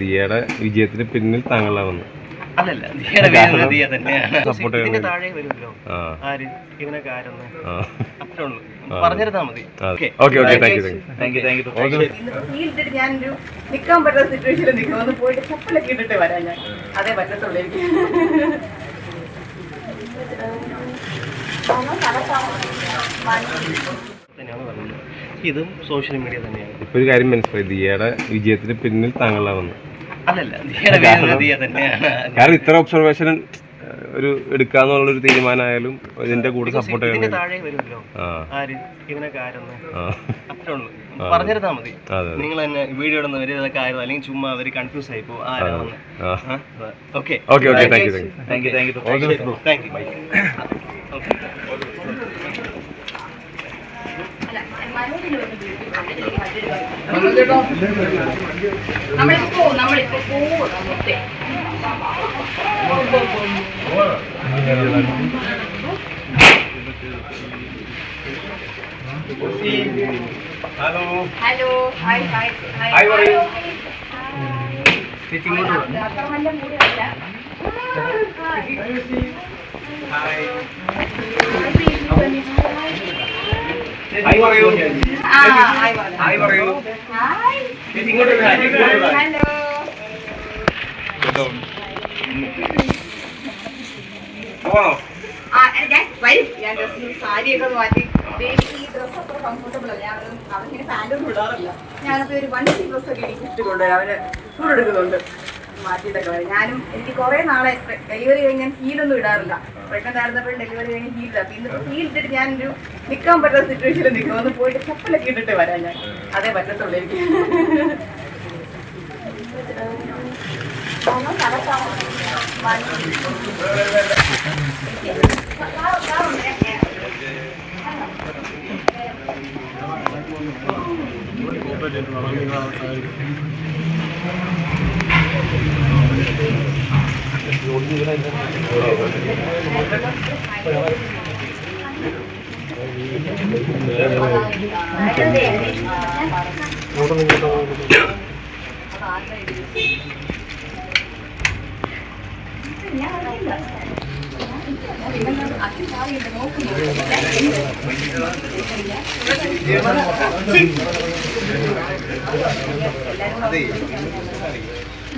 ദിയയുടെ വിജയത്തിന് പിന്നിൽ താങ്കളാവുന്നു അല്ലല്ല ദിയയുടെ പേര് ദിയ തന്നെയാണ് ഇതിന്റെ താഴെ വരുമല്ലോ ആര് ഇവനൊക്കെ ആരെന്ന് അത്രേ ഉള്ളൂ. പറഞ്ഞിരുന്നാ മതി ഞാനൊരു സിറ്റുവേഷനിൽ പോയിട്ട് ചപ്പലൊക്കെ ഇട്ടിട്ട് ഞാൻ അതേ പറ്റത്തുള്ളൂ എനിക്ക് തന്നെയാണ് പറഞ്ഞത് ഇതും സോഷ്യൽ മീഡിയ തന്നെയാണ്. ഇപ്പൊ ഒരു കാര്യം മനസ്സിലായി. ദിയയുടെ വിജയത്തിന് പിന്നിൽ താങ്കളാവുന്നു അല്ലല്ല ദിയയുടെ പേര് ദിയ തന്നെയാണ്. കാരണം ഇത്ര ഒബ്സർവേഷൻ ഒരു എടുക്കാന്നുള്ള ഒരു തീരുമാനമായാലും ഇതിന്റെ കൂടെ സപ്പോർട്ട് ഇതിന്റെ താഴെ വരുമല്ലോ. ആര്? ഇവനൊക്കെ ആരെന്ന് അത്രേ ഉള്ളൂ. പറഞ്ഞിരുന്നാ മതി. നിങ്ങൾ തന്നെ വീഡിയോ ഇടുന്ന ഒരു ഇതൊക്കെ ആയിരുന്നു. അല്ലെങ്കിൽ ചുമ്മാ അവർ കൺഫ്യൂസ് ആയി പോകും. ആരാണെന്ന് ആ. Okay okay okay thank you thank you thank you thank you thank you okay നമ്മളിപ്പോ നമ്മളിപ്പോ പോവും നമ്മത്തെ hello hello hi hi hi hi അത്ര നല്ല മൂടിയല്ല. ഹായ് പറയൂ ഹായ് പറഞ്ഞു ഹായ് ഇങ്ങോട്ട് സാരിയൊക്കെ മാറ്റി ഈ കംഫർട്ടബിൾ ഇടാറില്ല ഒരു വൺ ഞാനും എനിക്ക് കുറേ നാളെ ഡെലിവറി കഴിഞ്ഞ് ഞാൻ ഹീലൊന്നും ഇടാറില്ല പ്രഗ്നന്റ് ആയിരുന്നപ്പോഴും ഡെലിവറി കഴിഞ്ഞ് ഹീലില്ല അപ്പം ഇട്ടിട്ട് ഞാനൊരു നിൽക്കാൻ പറ്റുന്ന സിറ്റുവേഷനിൽ നിൽക്കും ഒന്ന് പോയിട്ട് ചപ്പലൊക്കെ ഇട്ടിട്ട് വരാൻ ഞാൻ. അതേ പറ്റത്തുള്ളൂ എനിക്ക്. ഒന്ന് നടക്കാം. മതി.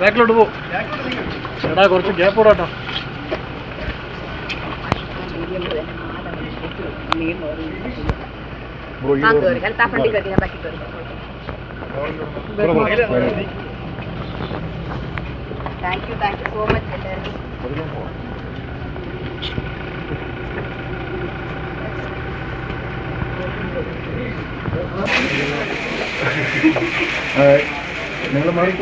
ബാക്കിലോട്ട് പോ എടാ കുറച്ച് gap ഇടാട്ടോ thank you thank you so much എല്ലാവരും നിങ്ങൾ മാറി